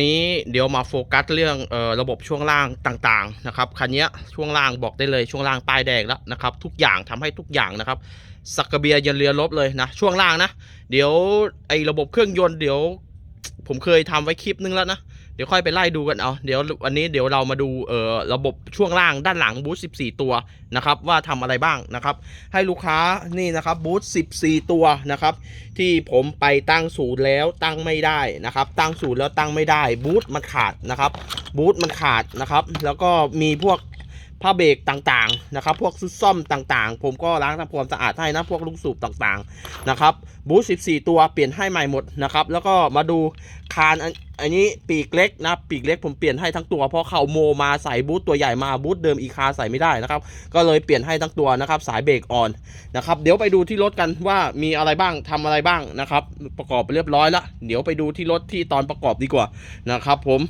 นี้เดี๋ยวมาโฟกัสเรื่องออระบบช่วงล่างต่างๆนะครับคันนี้ช่วงล่างบอกได้เลยช่วงล่างป้ายแดงแล้วนะครับทุกอย่างทำให้ทุกอย่างนะครับสักกระเบียยันเรือลบเลยนะช่วงล่างนะ เดี๋ยวไอ้ระบบเครื่องยนต์เดี๋ยวผมเคยทำไว้คลิปนึงแล้วนะ เดี๋ยวค่อยไปไล่ดูกันเอาเดี๋ยววันนี้เดี๋ยวเรามาดูเอ่อระบบช่วงล่างด้านหลังบูธ14 ตัวนะครับว่าทำอะไรบ้างนะครับ ให้ลูกค้านี่นะครับบูธ14 ตัวนะครับที่ผมไปตั้งศูนย์แล้วตั้งไม่ได้นะครับ ตั้งศูนย์แล้วตั้งไม่ได้บูธมันขาดนะครับบูธมันขาดนะครับ แล้วก็มีพวก ผ้าเบรกต่างๆนะครับ พวกซุดซ่อมต่างๆ ผมก็ล้างทำความสะอาดให้นะพวกลูกสูบต่างๆนะครับบูธ14 ตัวเปลี่ยนให้ใหม่หมดนะครับ แล้วก็มาดูคานอันนี้ปีกเล็กนะปีกเล็กผมเปลี่ยนให้ทั้งตัวเพราะเขาโมมาใส่บูธตัวใหญ่มาบูธเดิมอีคาใส่ไม่ได้นะครับ ก็เลยเปลี่ยนให้ทั้งตัวนะครับ สายเบรกอ่อนนะครับ เดี๋ยวไปดูที่รถกันว่ามีอะไรบ้างทำอะไรบ้างนะครับ ประกอบไปเรียบร้อยแล้วเดี๋ยวไปดูที่รถที่ตอนประกอบดีกว่านะครับ ผม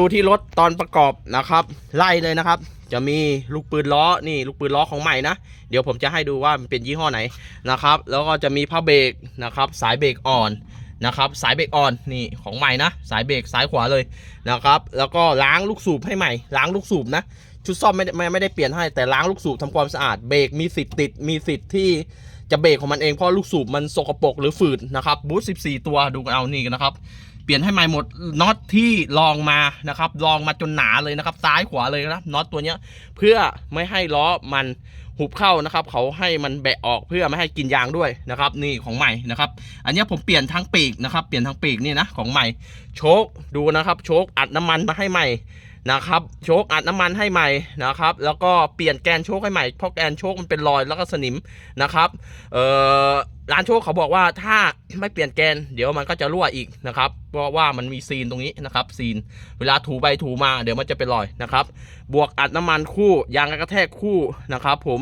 ดูที่รถตอนประกอบนะครับ ไล่เลยนะครับ จะมีลูกปืนล้อนี่ลูกปืนล้อของใหม่นะ เดี๋ยวผมจะให้ดูว่ามันเป็นยี่ห้อไหนนะครับ แล้วก็จะมีผ้าเบรกนะครับ สายเบรกอ่อนนะครับ สายเบรกอ่อนนี่ของใหม่นะ สายเบรกซ้ายขวาเลยนะครับ แล้วก็ล้างลูกสูบให้ใหม่ ล้างลูกสูบนะ ชุดซ่อมไม่ได้ไม่ไม่ได้เปลี่ยนให้แต่ล้างลูกสูบทำความสะอาดเบรกมีสิทธิ์ติดมีสิทธิ์ที่ จะเบรกของมันเองเพราะลูกสูบมันสกปรกหรือฝืดนะครับบูท14 ตัวดูกันเอานี่กันนะครับเปลี่ยนให้ใหม่หมดน็อตที่ลองมานะครับลองมาจนหนาเลยนะครับซ้ายขวาเลยนะน็อตตัวเนี้ยเพื่อไม่ให้ล้อมันหุบเข้านะครับเขาให้มันแบะออกเพื่อไม่ให้กินยางด้วยนะครับนี่ของใหม่นะครับอันเนี้ยผมเปลี่ยนทั้งปีกนะครับเปลี่ยนทั้งปีกนี่นะของใหม่โชคดูนะครับโชคอัดน้ำมันมาให้ใหม่ นะครับโชคอัดน้ำมันให้ใหม่นะครับ แล้วก็เปลี่ยนแกนโชคให้ใหม่เพราะแกนโชคมันเป็นรอยแล้วก็สนิมนะครับเอ่อร้านโชคเขาบอกว่าถ้าไม่เปลี่ยนแกน เดี๋ยวมันก็จะรั่วอีกนะครับ เพราะว่ามันมีซีนตรงนี้นะครับซีน เวลาถูไปถูมาเดี๋ยวมันจะเป็นรอยนะครับ บวกอัดน้ำมันคู่ยางกระแทกคู่นะครับ ผม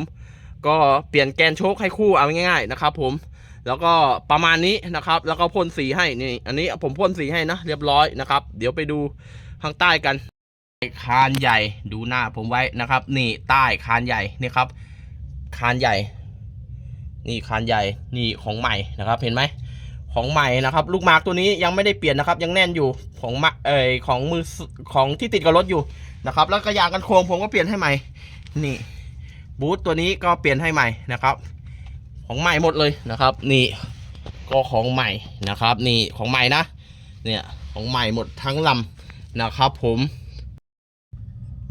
ก็เปลี่ยนแกนโชคให้คู่เอาง่าย ๆนะครับ ผมแล้วก็ประมาณนี้นะครับ แล้วก็พ่นสีให้นี่ อันนี้ผมพ่นสีให้นะ เรียบร้อยนะครับ เดี๋ยวไปดูข้างใต้กัน คานใหญ่ดูหน้าผมไว้นะครับ นี่ใต้คานใหญ่นี่ครับ คานใหญ่ นี่คานใหญ่นี่ของใหม่นะครับ เห็นไหมของใหม่นะครับ ลูกมาร์กตัวนี้ยังไม่ได้เปลี่ยนนะครับ ยังแน่นอยู่ของมะเอยของมือของที่ติดกับรถอยู่นะครับ แล้วก็ยางกันโครงผมก็เปลี่ยนให้ใหม่ นี่บูทตัวนี้ก็เปลี่ยนให้ใหม่นะครับ ของใหม่หมดเลยนะครับ นี่ก็ของใหม่นะครับ นี่ของใหม่นะเนี่ยของใหม่หมดทั้งลำนะครับ ผม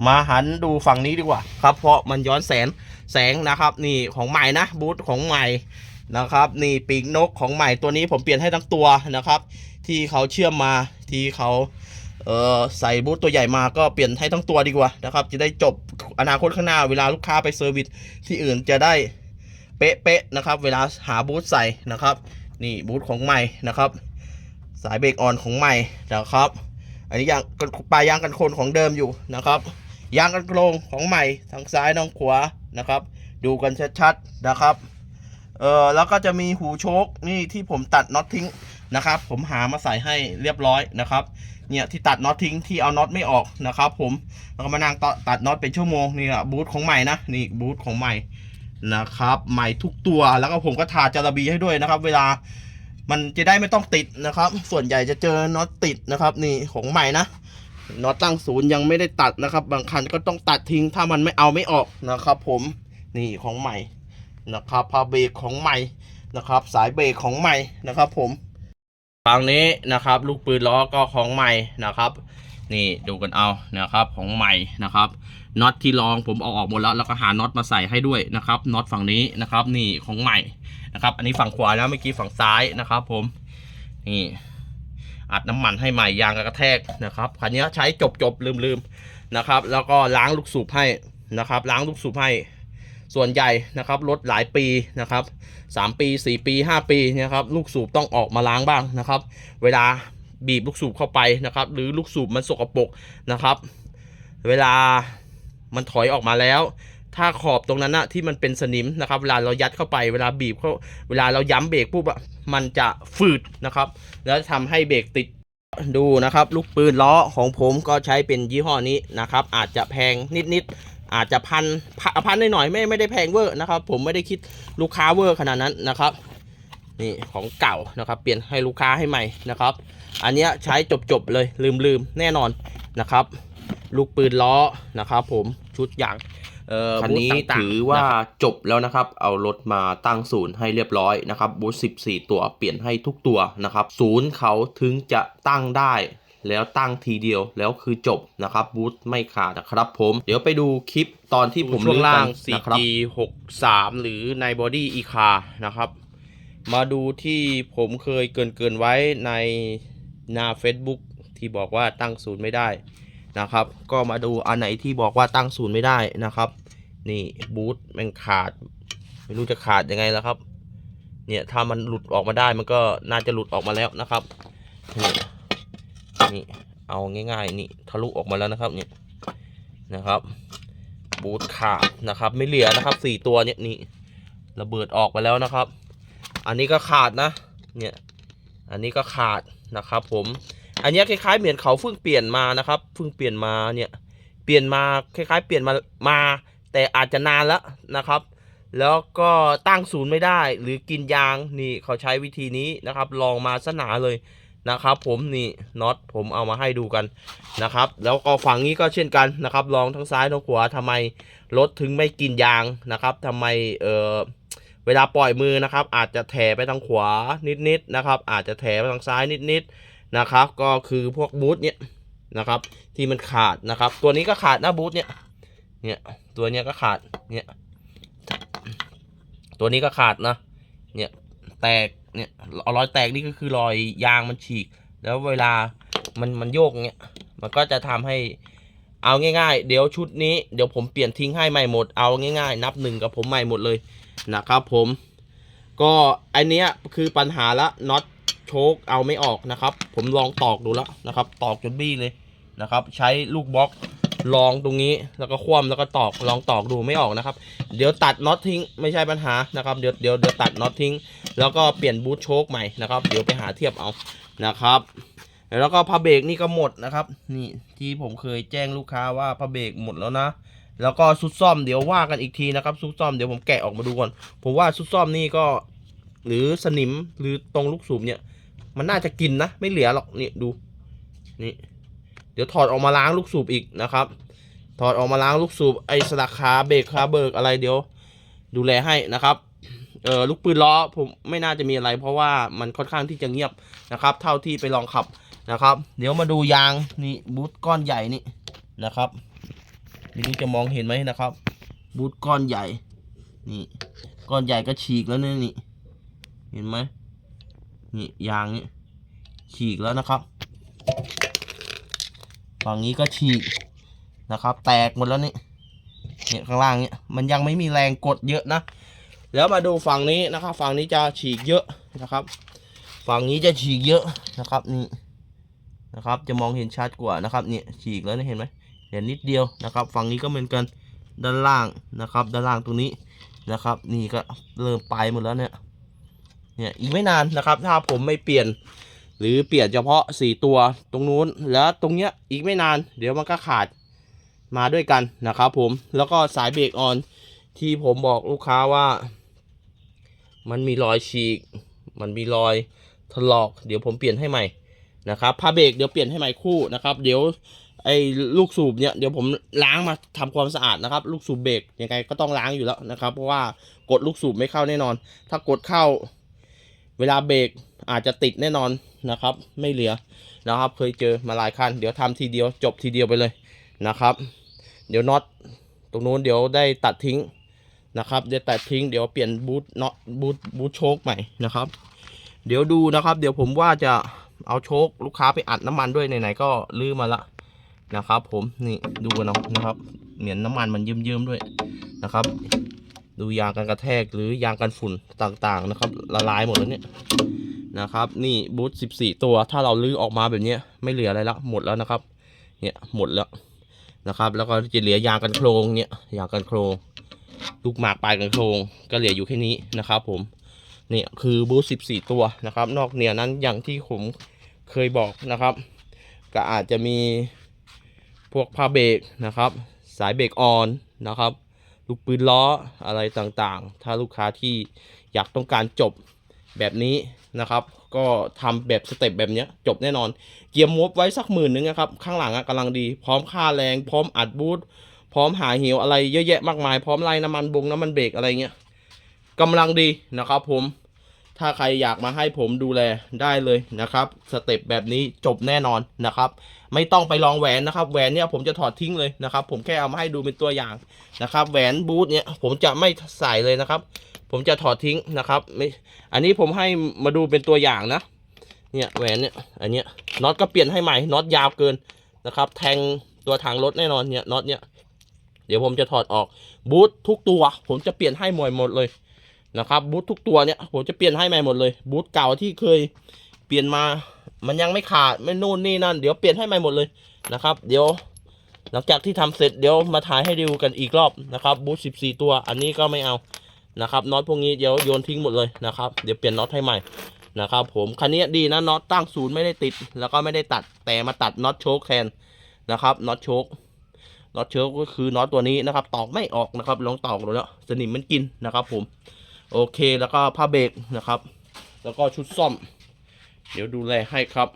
มาหันดูฝั่งนี้ดีกว่าครับ เพราะมันย้อนแสงแสงนะครับ นี่ของใหม่นะบูธของใหม่นะครับ นี่ปีกนกของใหม่ตัวนี้ผมเปลี่ยนให้ทั้งตัวนะครับ ที่เขาเชื่อมมาที่เขาเออใส่บูธตัวใหญ่มาก็เปลี่ยนให้ทั้งตัวดีกว่านะครับ จะได้จบอนาคตข้างหน้าเวลาลูกค้าไปเซอร์วิสที่อื่นจะได้เป๊ะๆนะครับ เวลาหาบูธใส่นะครับ นี่บูธของใหม่นะครับ สายเบรกออนของใหม่นะครับ อันนี้ยางปลายยางกันโคนของเดิมอยู่นะครับ ยางกันโครงของใหม่ทางซ้ายทางขวานะครับ ดูกันชัดๆนะครับเออแล้วก็จะมีหูโชคนี่ที่ผมตัดน็อตทิ้งนะครับ ผมหามาใส่ให้เรียบร้อยนะครับ เนี่ยที่ตัดน็อตทิ้งที่เอาน็อตไม่ออกนะครับ ผมแล้วก็มานั่งตัดน็อตเป็นชั่วโมงนี่อะบูธของใหม่นะนี่บูธของใหม่นะครับใหม่ทุกตัวแล้วก็ผมก็ทาจาระบีให้ด้วยนะครับ เวลามันจะได้ไม่ต้องติดนะครับ ส่วนใหญ่จะเจอน็อตติดนะครับ นี่ของใหม่นะ น็อตตั้งศูนย์ยังไม่ได้ตัดนะครับ บางคันก็ต้องตัดทิ้งถ้ามันไม่เอาไม่ออกนะครับ ผมนี่ของใหม่นะครับพาเบรกของใหม่นะครับ สายเบรกของใหม่นะครับ ผมฝั่งนี้นะครับ ลูกปืนล้อก็ของใหม่นะครับ นี่ดูกันเอานะครับของใหม่นะครับน็อตที่รองผมเอาออกหมดแล้วแล้วก็หาน็อตมาใส่ให้ด้วยนะครับน็อตฝั่งนี้นะครับ นี่ของใหม่นะครับ อันนี้ฝั่งขวานะเมื่อกี้ฝั่งซ้ายนะครับ ผมนี่ อัดน้ำมันให้ใหม่ยางกระแทกนะครับคันนี้ใช้จบจบลืมลืมนะครับ แล้วก็ล้างลูกสูบให้นะครับ ล้างลูกสูบให้ ส่วนใหญ่นะครับรถหลายปีนะครับสามปีสี่ปีห้าปีนะครับลูกสูบต้องออกมาล้างบ้างนะครับ เวลาบีบลูกสูบเข้าไปนะครับ หรือลูกสูบมันสกปรกนะครับ เวลามันถอยออกมาแล้ว ถ้าขอบตรงนั้นนะที่มันเป็นสนิมนะครับ เวลาเรายัดเข้าไปเวลาบีบเข้าเวลาเราย้ำเบรกปุ๊บอะมันจะฝืดนะครับ แล้วทำให้เบรกติดดูนะครับ ลูกปืนล้อของผมก็ใช้เป็นยี่ห้อนี้นะครับ อาจจะแพงนิดๆอาจจะพันพันพันหน่อยๆไม่ไม่ได้แพงเวอร์นะครับ ผมไม่ได้คิดลูกค้าเวอร์ขนาดนั้นนะครับนี่ของเก่านะครับ เปลี่ยนให้ลูกค้าให้ใหม่นะครับ อันนี้ใช้จบๆเลยลืมๆแน่นอนนะครับ ลูกปืนล้อนะครับ ผมชุดอย่าง คันนี้บูธต่งๆถือว่านะครับจบแล้วนะครับ เอารถมาตั้งศูนย์ให้เรียบร้อยนะครับบูธ14 ตัวเปลี่ยนให้ทุกตัวนะครับศูนย์เขาถึงจะตั้งได้แล้วตั้งทีเดียวแล้วคือจบนะครับบูธไม่ขาดนะครับผม เดี๋ยวไปดูคลิปตอนที่ผมช่วงลื้อล่ากังนนะครับ 4G 63 หรือในบอดี้อีคานะครับ มาดูที่ผมเคยเกินเกินๆไว้ในหน้า Facebook ที่บอกว่าตั้งศูนย์ไม่ได้ นะครับ ก็มาดูอันไหนที่บอกว่าตั้งศูนย์ไม่ได้นะครับ นี่บูทมันขาด ไม่รู้จะขาดยังไงแล้วครับ เนี่ยถ้ามันหลุดออกมาได้มันก็น่าจะหลุดออกมาแล้วนะครับนี่นี่เอาง่ายๆนี่ทะลุออกมาแล้วนะครับเนี่ยนะครับ บูทขาดนะครับ ไม่เหลือนะครับสี่ตัวเนี่ยนี่ระเบิดออกไปแล้วนะครับ อันนี้ก็ขาดนะ เนี่ย อันนี้ก็ขาดนะครับผม อันนี้คล้ายๆเหมือนเขาเพิ่งเปลี่ยนมานะครับเพิ่งเปลี่ยนมาเนี่ยเปลี่ยนมาคล้ายๆ เปลี่ยนมามา แต่อาจจะนานแล้วนะครับ แล้วก็ตั้งศูนย์ไม่ได้ หรือกินยางนี่เขาใช้วิธีนี้นะครับ ลองมาสนาเลยนะครับ ผมนี่น็อตผมเอามาให้ดูกันนะครับ แล้วก็ฝั่งนี้ก็เช่นกันนะครับ ลองทั้งซ้ายทั้งขวาทำไมรถถึงไม่กินยางนะครับทำไมเออเวลาปล่อยมือนะครับ อาจจะแถไปทางขวานิดๆนะครับ อาจจะแถไปทางซ้ายนิดๆ นะครับ ก็คือพวกบูทเนี่ยนะครับ ที่มันขาดนะครับ ตัวนี้ก็ขาดนะบูทเนี่ยเนี่ยตัวเนี้ยก็ขาดเนี่ยตัวนี้ก็ขาดนะเนี่ยแตกเนี่ยรอยแตกนี่ก็คือรอยยางมันฉีก แล้วเวลามันมันโยกเนี่ยมันก็จะทำให้เอาง่ายๆ เดี๋ยวชุดนี้เดี๋ยวผมเปลี่ยนทิ้งให้ใหม่หมดเอาง่าย ๆ นับหนึ่งกับผมใหม่หมดเลยนะครับผม ก็อันเนี้ยคือปัญหาละน็อต โชคเอาไม่ออกนะครับ ผมลองตอกดูแล้วนะครับ ตอกจนบี้เลยนะครับ ใช้ลูกบล็อกลองตรงนี้แล้วก็คว่ำแล้วก็ตอกลองตอกดูไม่ออกนะครับ เดี๋ยวตัดน็อตทิ้งไม่ใช่ปัญหานะครับเดี๋ยวเดี๋ยวเดี๋ยวตัดน็อตทิ้ง แล้วก็เปลี่ยนบูทโชคใหม่นะครับ เดี๋ยวไปหาเทียบเอานะครับ แล้วก็ผ้าเบรกนี่ก็หมดนะครับ นี่ที่ผมเคยแจ้งลูกค้าว่าผ้าเบรกหมดแล้วนะ แล้วก็ซุดซ่อมเดี๋ยวว่ากันอีกทีนะครับซุดซ่อมเดี๋ยวผมแกะออกมาดูก่อนผมว่าซุดซ่อมนี่ก็ หรือสนิมหรือตรงลูกสูบเนี่ย มันน่าจะกินนะ ไม่เหลือหรอกนี่ดูนี่เดี๋ยวถอดออกมาล้างลูกสูบอีกนะครับ ถอดออกมาล้างลูกสูบไอ้สลักขาเบรกคาเบิกอะไรเดี๋ยว ดูแลให้นะครับเออลูกปืนล้อผมไม่น่าจะมีอะไร เพราะว่ามันค่อนข้างที่จะเงียบนะครับ เท่าที่ไปลองขับนะครับ เดี๋ยวมาดูยางนี่บูทก้อนใหญ่นี่นะครับไม่รู้จะมองเห็นไหมนะครับ บูทก้อนใหญ่ นี่ ก้อนใหญ่ก็ฉีกแล้วเนี่ยนี่ เห็นไหม นี่ยางนี่ฉีกแล้วนะครับฝั่งนี้ก็ฉีกนะครับ แตกหมดแล้วนี่เนี่ยข้างล่างเนี่ยมันยังไม่มีแรงกดเยอะนะ แล้วมาดูฝั่งนี้นะครับ ฝั่งนี้จะฉีกเยอะนะครับ ฝั่งนี้จะฉีกเยอะนะครับนี่นะครับ จะมองเห็นชัดกว่านะครับเนี่ยฉีกแล้วเนี่เห็นไหมเห็นนิดเดียวนะครับ ฝั่งนี้ก็เหมือนกันด้านล่างนะครับ ด้านล่างตรงนี้นะครับ นี่ก็เริ่มไปหมดแล้วเนี่ย เนี่ยอีกไม่นานนะครับ ถ้าผมไม่เปลี่ยน หรือเปลี่ยนเฉพาะสี่ตัวตรงนู้น แล้วตรงเนี้ยอีกไม่นาน เดี๋ยวมันก็ขาดมาด้วยกันนะครับผมแล้วก็สายเบรกออนที่ผมบอกลูกค้าว่า มันมีรอยฉีก มันมีรอยถลอก เดี๋ยวผมเปลี่ยนให้ใหม่นะครับผ้าเบรกเดี๋ยวเปลี่ยนให้ใหม่คู่นะครับ เดี๋ยวไอ้ลูกสูบเนี่ยเดี๋ยวผมล้างมาทำความสะอาดนะครับ ลูกสูบเบรกยังไงก็ต้องล้างอยู่แล้วนะครับ เพราะว่ากดลูกสูบไม่เข้าแน่นอน ถ้ากดเข้า เวลาเบรกอาจจะติดแน่นอนนะครับ ไม่เหลือนะครับ เคยเจอมาหลายคัน เดี๋ยวทำทีเดียวจบทีเดียวไปเลยนะครับ เดี๋ยวน็อตตรงนู้นเดี๋ยวได้ตัดทิ้งนะครับ เดี๋ยวตัดทิ้งเดี๋ยวเปลี่ยนบูทน็อตบูทบูทโชคใหม่นะครับ เดี๋ยวดูนะครับ เดี๋ยวผมว่าจะเอาโชคลูกค้าไปอัดน้ำมันด้วยไหนๆก็ลื้อมาละนะครับ ผมนี่ดูกันเอานะครับ เหมือนน้ำมันมันเยิ้มๆด้วยนะครับ ดูยางกันกระแทกหรือยางกันฝุ่นต่างๆนะครับ ละลายหมดแล้วเนี่ยนะครับ นี่บูท14 ตัวถ้าเราลื้อออกมาแบบนี้ไม่เหลืออะไรแล้วหมดแล้วนะครับ เนี่ยหมดแล้วนะครับ แล้วก็จะเหลือยางกันโครงเนี่ยยางกันโครงลูกหมากปลายกันโครงก็เหลืออยู่แค่นี้นะครับ ผมเนี่ยคือบูท14 ตัวนะครับ นอกเหนือนั้นอย่างที่ผมเคยบอกนะครับ ก็อาจจะมีพวกผ้าเบรกนะครับ สายเบรกออนนะครับ ลูกปืนล้ออะไรต่างๆ ถ้าลูกค้าที่อยากต้องการจบแบบนี้นะครับ ก็ทำแบบสเต็ปแบบเนี้ยจบแน่นอน เกียร์มวบไว้สักหมื่นนึงนะครับ ข้างหลังอะกำลังดี พร้อมค่าแรง พร้อมอัดบูทพร้อมหาเหวอะไรเยอะแยะมากมาย พร้อมไล่น้ำมันบงน้ำมันเบรกอะไรเงี้ยกำลังดีนะครับผม ถ้าใครอยากมาให้ผมดูแลได้เลยนะครับสเต็ปแบบนี้จบแน่นอนนะครับ ไม่ต้องไปลองแหวนนะครับ แหวนเนี่ยผมจะถอดทิ้งเลยนะครับ ผมแค่เอามาให้ดูเป็นตัวอย่างนะครับ แหวนบูทเนี่ยผมจะไม่ใส่เลยนะครับ ผมจะถอดทิ้งนะครับไม่อันนี้ผมให้มาดูเป็นตัวอย่างนะ เนี่ยแหวนเนี่ยอันเนี้ยน็อตก็เปลี่ยนให้ใหม่น็อตยาวเกินนะครับ แทงตัวถังรถแน่นอนเนี่ยน็อตเนี่ยเดี๋ยวผมจะถอดออกบูททุกตัว ผมจะเปลี่ยนให้หมดหมดเลย นะครับบูททุกตัวเนี่ยผมจะเปลี่ยนให้ใหม่หมดเลยบูทเก่าที่เคยเปลี่ยนมามันยังไม่ขาดไม่นู่นนี่นั่นเดี๋ยวเปลี่ยนให้ใหม่หมดเลยนะครับ เดี๋ยว หลังจากที่ทำเสร็จเดี๋ยวมาถ่ายให้ดูกันอีกรอบนะครับบูท14ตัวอันนี้ก็ไม่เอานะครับน็อตพวกนี้เดี๋ยวโยนทิ้งหมดเลยนะครับเดี๋ยวเปลี่ยนน็อตให้ใหม่นะครับผมคันนี้ดีนะน็อตตั้งศูนย์ไม่ได้ติด แล้วก็ไม่ได้ตัดแต่มาตัดน็อตโชคแทนนะครับน็อตโชคน็อตโชคก็คือน็อตตัวนี้นะครับตอกไม่ออกนะครับลองตอกดูแล้วสนิมมันกินนะครับผม โอเคแล้วก็ผ้าเบรกนะครับ แล้วก็ชุดซ่อม เดี๋ยวดูแลให้ครับ